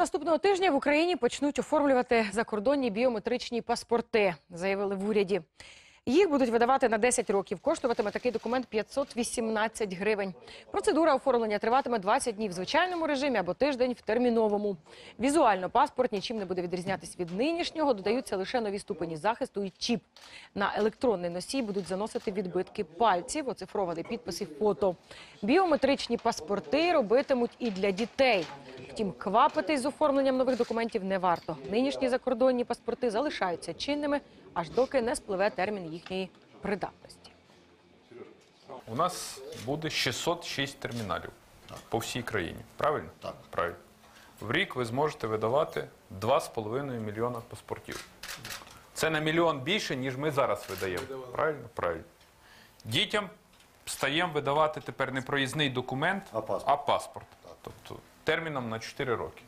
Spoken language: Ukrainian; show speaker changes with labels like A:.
A: наступного тижня в Україні почнуть оформлювати закордонні біометричні паспорти, заявили в уряді. Їх будуть видавати на 10 років. Коштуватиме такий документ 518 гривень. Процедура оформлення триватиме 20 днів в звичайному режимі або тиждень в терміновому. Візуально паспорт нічим не буде відрізнятись від нинішнього. Додаються лише нові ступені захисту і чіп. На електронний носій будуть заносити відбитки пальців, оцифрований підпис і фото. Біометричні паспорти робитимуть і для дітей. Втім, квапитись з оформленням нових документів не варто. Нинішні закордонні паспорти залишаються чинними, аж доки не спливе термін їхньої придатності.
B: У нас буде 606 терміналів по всій країні. Правильно?
C: Так.
B: Правильно. В рік ви зможете видавати 2,5 мільйона паспортів. Це на мільйон більше, ніж ми зараз видаємо. Правильно? Правильно. Дітям стаємо видавати тепер не проїзний документ,
C: А паспорт.
B: а паспорт. Тобто терміном на 4 роки.